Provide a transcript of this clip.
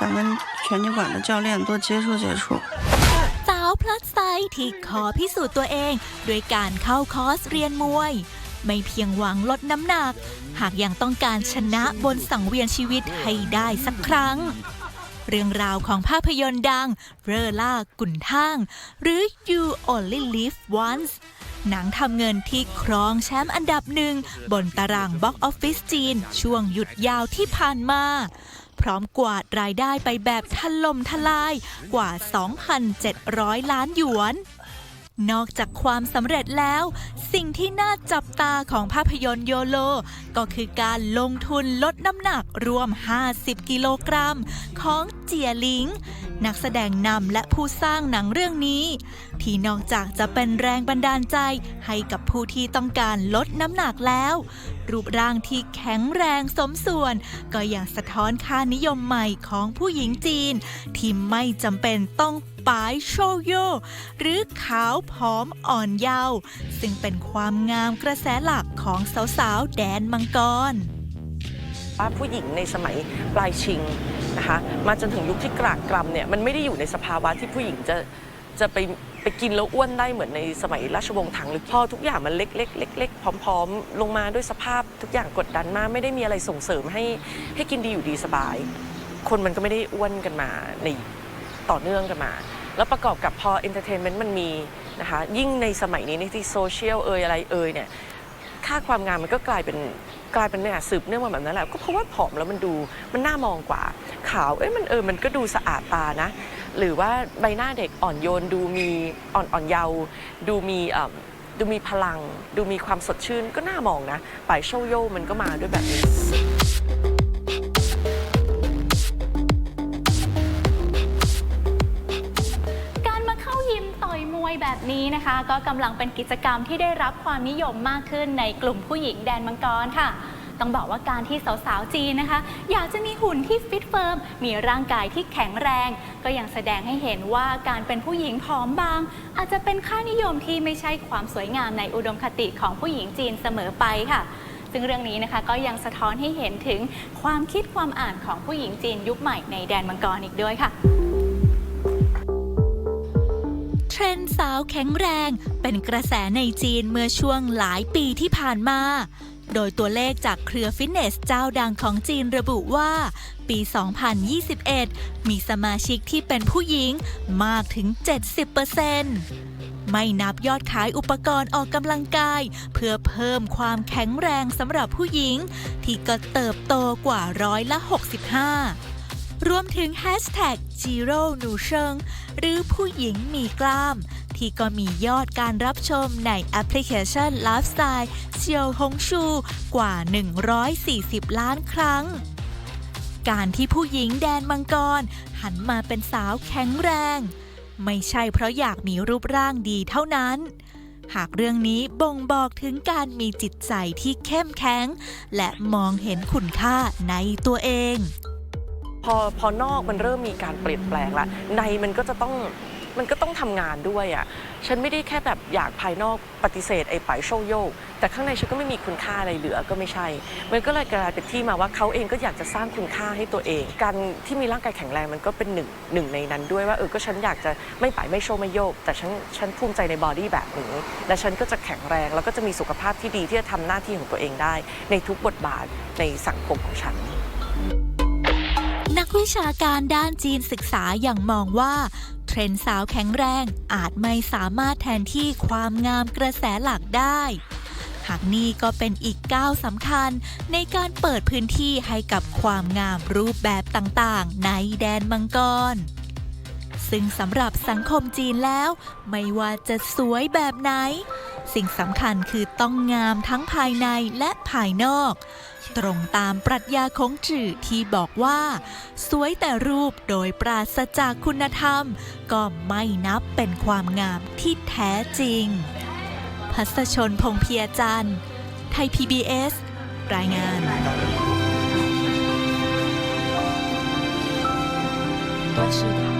想跟拳击馆的教练多接触接触。 สาวพลัสไซส์ที่ขอพิสูจน์ตัวเองด้วยการเข้าคอร์สเรียนมวย ไม่เพียงหวังลดน้ำหนัก หากยังต้องการชนะบนสังเวียนชีวิตให้ได้สักครั้ง เรื่องราวของภาพยนตร์ดัง เรอล่ากุนท่าง หรือ You Only Live Once หนังทำเงินที่ครองแชมป์อันดับหนึ่ง บนตารางบ็อกออฟฟิศจีน ช่วงหยุดยาวที่ผ่านมา พร้อมกวาดรายได้ไปแบบถล่มทลายกว่า 2,700 ล้านหยวน นอกจากความสำเร็จแล้ว สิ่งที่น่าจับตาของภาพยนตร์โยโล ก็คือการลงทุนลดน้ำหนักรวม 50 กิโลกรัม ของเจียหลิง นักแสดงนำและผู้สร้างหนังเรื่องนี้ ที่นอกจากจะเป็นแรงบันดาลใจให้กับผู้ที่ต้องการลดน้ำหนักแล้ว รูปร่างที่แข็งแรงสมส่วน ก็ยังสะท้อนค่านิยมใหม่ของผู้หญิงจีน ที่ไม่จำเป็นต้องปายโชโย หรือขาวผอมอ่อนเยาว์ซึ่งเป็นความงามกระแสหลักของสาวๆ แดนมังกร ว่าผู้หญิงในสมัยปลายชิงนะคะมาจนถึงยุคที่กรากกรำเนี่ยมันไม่ได้อยู่ในสภาวะที่ผู้หญิงจะจะไปไปกินแล้วอ้วนได้เหมือนในสมัยราชวงศ์ถังหรือพอทุกอย่างมันเล็กๆเล็กๆผอม ๆ ลงมาด้วยสภาพทุกอย่างกดดันมากไม่ได้มีอะไรส่งเสริมให้ให้กินดีอยู่ดีสบาย คนมันก็ไม่ได้อ้วนกันมาในต่อเนื่องกันมา แล้วประกอบกับพอเอนเตอร์เทนเมนต์มันมีนะคะยิ่งในสมัยนี้ในที่โซเชียลเอ่ยอะไรเอ่ยเนี่ยค่าความงามมันก็กลายเป็นกลายเป็นเนี่ยสืบเนื่องมาแบบนั้นแหละก็เพราะว่าผอมแล้วมันดูมันน่ามองกว่า ขาวเอ้ยมันเออมันก็ดูสะอาดตานะ หรือว่าใบหน้าเด็กอ่อนโยนดูมีอ่อนอ่อนเยาว์ดูมีดูมีพลัง ดูมีความสดชื่นก็น่ามองนะป่ายโชโยมันก็มาด้วยแบบนี้ ยแบบนี้นะคะ ก็กำลังเป็นกิจกรรมที่ได้รับความนิยมมากขึ้นในกลุ่มผู้หญิงแดนมังกรค่ะ ต้องบอกว่าการที่สาวๆจีนนะคะ อยากจะมีหุ่นที่ฟิตเฟิร์มมีร่างกายที่แข็งแรง ก็ยังแสดงให้เห็นว่าการเป็นผู้หญิงผอมบาง อาจจะเป็นค่านิยมที่ไม่ใช่ความสวยงามในอุดมคติของผู้หญิงจีนเสมอไปค่ะซึ่งเรื่องนี้นะคะก็ยังสะท้อนให้เห็นถึงความคิดความอ่านของผู้หญิงจีนยุคใหม่ในแดนมังกรอีกด้วยค่ะ เทรนด์สาวแข็งแรง เป็นกระแสในจีนเมื่อช่วงหลายปีที่ผ่านมา โดยตัวเลขจากเครือฟิตเนสเจ้าดังของจีนระบุว่า ปี 2021 มีสมาชิกที่เป็นผู้หญิงมากถึง 70%ไม่นับยอดขายอุปกรณ์ออกกำลังกาย เพื่อเพิ่มความแข็งแรงสำหรับผู้หญิง ที่ก็เติบโตกว่าร้อยละ 65 รวมถึง Hashtag Zero n u s h e n หรือผู้หญิงมีกล้าม ที่ก็มียอดการรับชมในแอปพลิเคชัน Lifestyle เซียวฮงชูกว่า 140 ล้านครั้ง การที่ผู้หญิงแดนมังกร หันมาเป็นสาวแข็งแรง ไม่ใช่เพราะอยากมีรูปร่างดีเท่านั้นหากเรื่องนี้บ่งบอกถึงการมีจิตใจที่เข้มแข็ง และมองเห็นคุณค่าในตัวเอง พอพอนอกมันเริ่มมีการเปลี่ยนแปลงละในมันก็จะต้องมันก็ต้องทำงานด้วยอะ่ะ ฉันไม่ได้แค่แบบอยากภายนอกปฏิเสธไอ้ป่ายโชโยก แต่ข้างในฉันก็ไม่มีคุณค่าอะไรเหลือก็ไม่ใช่ มันก็เลยกลายเป็นที่มาว่าเขาเองก็อยากจะสร้างคุณค่าให้ตัวเอง การที่มีร่างกายแข็งแรงมันก็เป็นหนึ่งหนึ่งในนั้นด้วยว่าเออ ก็ฉันอยากจะไม่ป่ายไม่โชว์ไม่โยก แต่ฉันฉันภูมิใจในบอดี้แบบนี้ และฉันก็จะแข็งแรงแล้วก็จะมีสุขภาพที่ดีที่จะทำหน้าที่ของตัวเองได้ ในทุกบทบาทในสังคมของฉัน นักวิชาการด้านจีนศึกษาอย่างมองว่า เทรนด์สาวแข็งแรงอาจไม่สามารถแทนที่ความงามกระแสหลักได้ หากนี่ก็เป็นอีกก้าวสำคัญในการเปิดพื้นที่ให้กับความงามรูปแบบต่างๆ ในแดนมังกรซึ่งสำหรับสังคมจีนแล้ว ไม่ว่าจะสวยแบบไหน สิ่งสำคัญคือต้องงามทั้งภายในและภายนอก ตรงตามปรัชญาของจื่อที่บอกว่า สวยแต่รูปโดยปราศจากคุณธรรม ก็ไม่นับเป็นความงามที่แท้จริง พัสชนพงษ์เพียจันทร์ ไทย PBS รายงาน 多吃点。